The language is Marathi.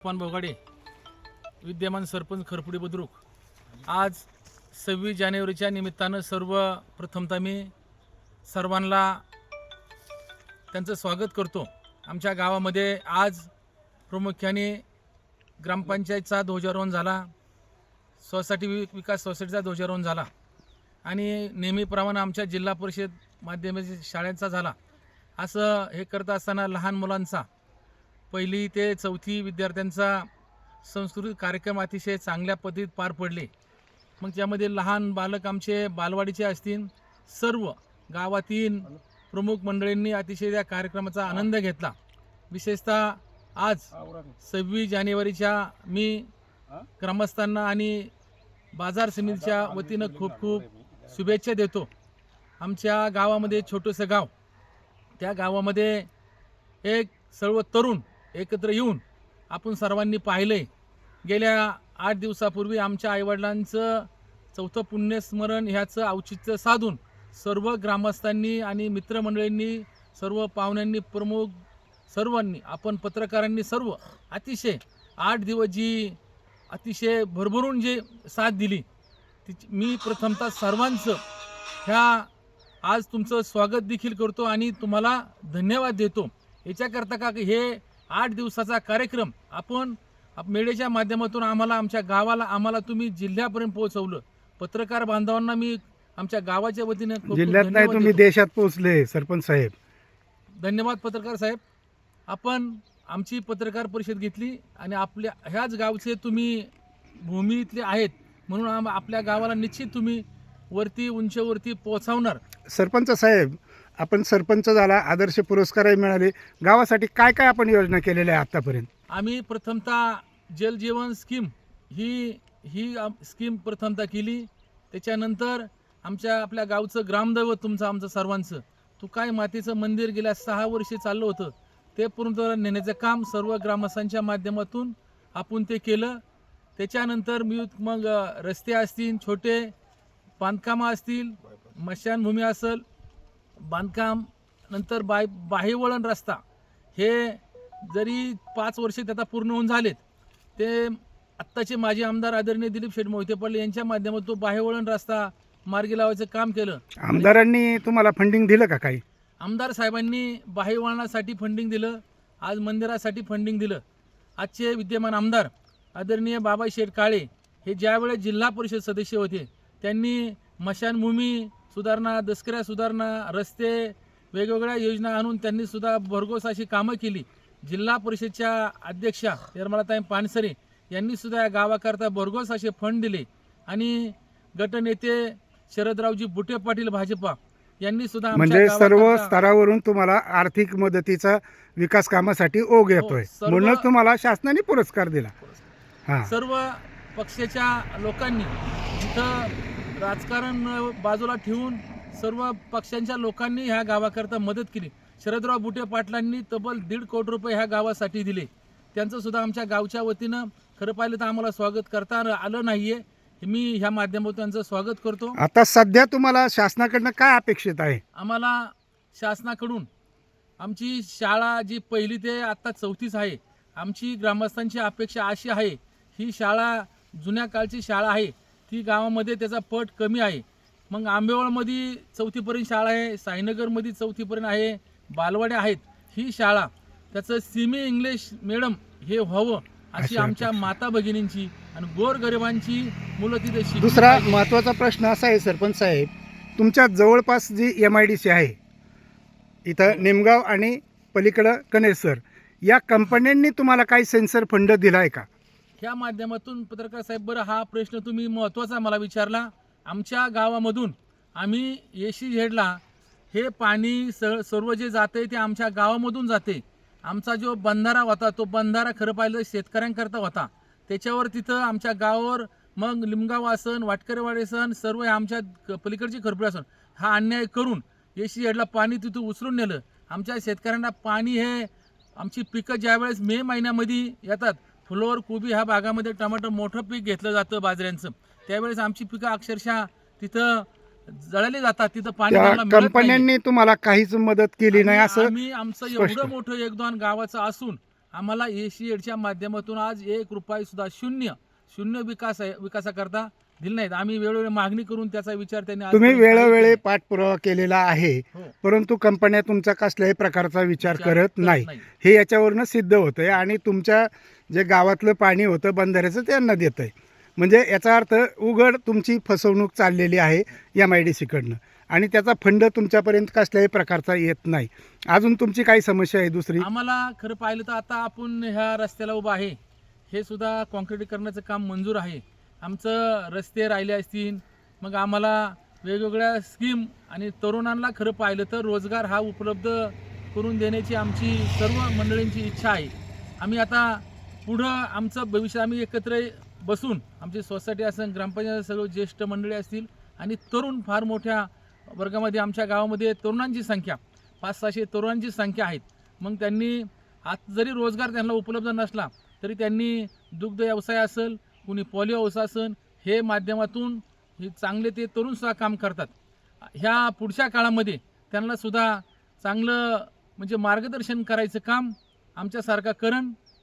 पान बोगाडे विद्यमान सरपंच खरपुडी बुद्रुक आज सव्वीस जानेवारीच्या निमित्तानं सर्व प्रथमतः मी सर्वांना त्यांचं स्वागत करतो आमच्या गावामध्ये आज प्रामुख्याने ग्रामपंचायतचा ध्वजारोहण झाला सोसायटी विकास सोसायटीचा ध्वजारोहण झाला आणि नेहमीप्रमाणे आमच्या जिल्हा परिषद माध्यमिक शाळेचा झाला असं हे करत असताना लहान मुलांचा पहिली ते चौथी विद्यार्थ्यांचा संस्कृत कार्यक्रम अतिशय चांगल्या पद्धतीत पार पडले. मग त्यामध्ये लहान बालक आमचे बालवाडीचे असतील सर्व गावातील प्रमुख मंडळींनी अतिशय त्या कार्यक्रमाचा आनंद घेतला. विशेषतः आज सव्वीस जानेवारीच्या मी ग्रामस्थांना आणि बाजार समितीच्या वतीनं खूप खूप शुभेच्छा देतो. आमच्या गावामध्ये छोटंसं गाव त्या गावामध्ये एक सर्व तरुण एकत्र येऊन आपण सर्वांनी पाहिलंय गेल्या आठ दिवसापूर्वी आमच्या आईवडिलांचं चौथं पुण्यस्मरण ह्याचं औचित्य साधून सर्व ग्रामस्थांनी आणि मित्रमंडळींनी सर्व पाहुण्यांनी प्रमुख सर्वांनी आपण पत्रकारांनी सर्व अतिशय आठ दिवस जी अतिशय भरभरून जी साथ दिली तिची मी प्रथमतः सर्वांचं ह्या आज तुमचं स्वागत देखील करतो आणि तुम्हाला धन्यवाद देतो. याच्याकरता का की हे आठ दिवसाचा कार्यक्रम. आपण आप- मेळेच्या माध्यमातून आम्हाला आमच्या गावाला आम्हाला तुम्ही जिल्ह्यापर्यंत पोहोचवलं. पत्रकार बांधवांना मी आमच्या गावाच्या वतीने जिल्ह्यात नाही तुम्ही. देशात पोहोचले सरपंच साहेब. धन्यवाद पत्रकार साहेब. आपण आमची पत्रकार परिषद घेतली आणि आपल्या ह्याच गावचे तुम्ही भूमीतले आहेत म्हणून आम- आपल्या गावाला निश्चित तुम्ही वरती उंचीवरती पोहोचवणार. सरपंच साहेब आपण सरपंच झाला आदर्श पुरस्कारही मिळाले. गावासाठी काय काय आपण योजना केलेल्या आहे आतापर्यंत? आम्ही प्रथमतः जल जीवन स्कीम ही ही आम- स्कीम प्रथमतः केली. त्याच्यानंतर आमच्या आपल्या गावचं ग्रामदैवत तुमचं आमचं सर्वांचं. तू काय मातीचं मंदिर गेल्या सहा वर्षे चाललं होतं ते पूर्णत्वाला नेण्याचं काम सर्व ग्रामस्थांच्या माध्यमातून आपण ते केलं. त्याच्यानंतर मी मग रस्ते असतील छोटे बांधकामं असतील मशानभूमी असेल बांधकाम नंतर बाय बाहेवळण रस्ता. हे जरी पाच वर्ष आता पूर्ण होऊन झालेत ते आत्ताचे माजी आमदार आदरणीय दिलीप शेठ मोहिते पाटील यांच्या माध्यमातून तो बाहेवळण रस्ता मार्गी लावायचं काम केलं. आमदारांनी तुम्हाला फंडिंग दिलं का काही? आमदार साहेबांनी बाहेवळणासाठी फंडिंग दिलं आज मंदिरासाठी फंडिंग दिलं. आजचे विद्यमान आमदार आदरणीय बाबा शेठ काळे हे ज्यावेळेस जिल्हा परिषद सदस्य होते त्यांनी मशानभूमी सुधारणा दसकऱ्या सुधारणा रस्ते वेगवेगळ्या योजना आणून त्यांनी सुद्धा भरघोस अशी कामं केली. जिल्हा परिषदच्या अध्यक्षा निर्मलाताई पानसरे यांनी सुद्धा या गावाकरता भरघोस असे फंड दिले. आणि गटनेते शरदरावजी बुटे पाटील भाजपा यांनी सुद्धा म्हणजे सर्व स्तरावरून तुम्हाला आर्थिक मदतीचा विकास कामासाठी ओघ येतोय. हो, सर्व- म्हणूनच तुम्हाला शासनाने पुरस्कार दिला. सर्व पक्षाच्या लोकांनी इथं राजकारण बाजूला ठेवून सर्व पक्षांच्या लोकांनी ह्या गावाकरता मदत केली. शरदराव बुटे पाटलांनी तब्बल दीड कोटी रुपये ह्या गावासाठी दिले. त्यांचं सुद्धा आमच्या गावच्या वतीनं खरं पाहिलं तर आम्हाला स्वागत करता आलं नाहीये. मी ह्या माध्यमातून त्यांचं स्वागत करतो. आता सध्या तुम्हाला शासनाकडनं काय अपेक्षित आहे? आम्हाला शासनाकडून आमची शाळा जी पहिली ते आत्ता चौथीच आहे आमची ग्रामस्थांची अपेक्षा अशी आहे ही शाळा जुन्या काळची शाळा आहे. ती गावामध्ये त्याचा पट कमी आहे मग आंबेवळमध्ये चौथीपर्यंत शाळा आहे साईनगरमध्ये चौथीपर्यंत आहे बालवाड्या आहेत ही शाळा त्याचं सिमी इंग्लिश मिडम हे व्हावं अशी आमच्या. माता भगिनींची आणि गोरगरिबांची मुलं तिथे दुसरा. महत्त्वाचा प्रश्न असा आहे सरपंच साहेब तुमच्या जवळपास G M I D C आहे इथं निमगाव आणि पलीकडं कनेसर या कंपन्यांनी तुम्हाला काही सेन्सर फंड दिला आहे का ह्या माध्यमातून पत्रकार साहेब बरं हा प्रश्न तुम्ही महत्त्वाचा मला विचारला. आमच्या गावामधून आम्ही येशी झेडला. हे पाणी स सर्व जे जाते ते आमच्या गावामधून जाते. आमचा जो बंधारा होता तो बंधारा खरं पाहिलं शेतकऱ्यांकरता होता. त्याच्यावर तिथं आमच्या गावावर मग लिमगाव आसन वाटकरेवाडी सर्व हे आमच्या पलीकडची खरपुडी हा अन्याय करून येशी झेडला पाणी तिथं उचलून नेलं. आमच्या शेतकऱ्यांना पाणी हे आमची पिकं ज्यावेळेस मे महिन्यामध्ये येतात फुलोवर कोबी ह्या भागामध्ये टमाटर मोठं पीक घेतलं जातं बाजऱ्यांचं त्यावेळेस आमची पिकं अक्षरशः तिथं जळली जातात तिथं पाणी. कंपन्यांनी तुम्हाला काहीच मदत केली नाही असं आम्ही आमचं. एवढं मोठं योगदान गावाचं असून आम्हाला एशी एडच्या माध्यमातून आज एक रुपये सुद्धा शून्य शून्य विकास विकासाकरता दिले नाहीत. आम्ही वेळोवेळी मागणी करून त्याचा विचार त्यांनी तुम्ही आजपर्यंत वेळोवेळी. पाठपुरावा केलेला आहे हो. परंतु कंपन्या तुमचा कसल्याही प्रकारचा विचार करत नाही. हे याच्यावरनं सिद्ध होतंय आणि तुमच्या जे गावातलं पाणी होतं बंधाऱ्याचं त्यांना देत आहे म्हणजे याचा अर्थ उघड तुमची फसवणूक चाललेली आहे एम आय डी सीकडनं आणि त्याचा फंड तुमच्यापर्यंत कसल्याही प्रकारचा येत नाही. अजून तुमची काही समस्या आहे दुसरी? आम्हाला खरं पाहिलं तर आता आपण ह्या रस्त्याला उभं आहे. हे सुद्धा कॉन्क्रीटीकरणाचं काम मंजूर आहे. आमचं रस्ते राहिले असतील मग आम्हाला वेगवेगळ्या स्कीम आणि तरुणांना खरं पाहिलं तर रोजगार हा उपलब्ध करून देण्याची आमची सर्व मंडळींची इच्छा आहे. आम्ही आता पुढं आमचं भविष्य आम्ही एकत्र बसून आमची सोसायटी असेल ग्रामपंचायत सर्व ज्येष्ठ मंडळी असतील आणि तरुण फार मोठ्या वर्गामध्ये आमच्या गावामध्ये तरुणांची संख्या पाच सहाशे तरुणांची संख्या आहेत. मग त्यांनी आज जरी रोजगार त्यांना उपलब्ध नसला तरी त्यांनी दुग्ध व्यवसाय असेल कुणी पॉलिओ अवसासन हे माध्यमातून हे चांगले ते तरुणसुद्धा काम करतात. ह्या पुढच्या काळामध्ये त्यांनासुद्धा चांगलं म्हणजे मार्गदर्शन करायचं काम आमच्यासारखा करण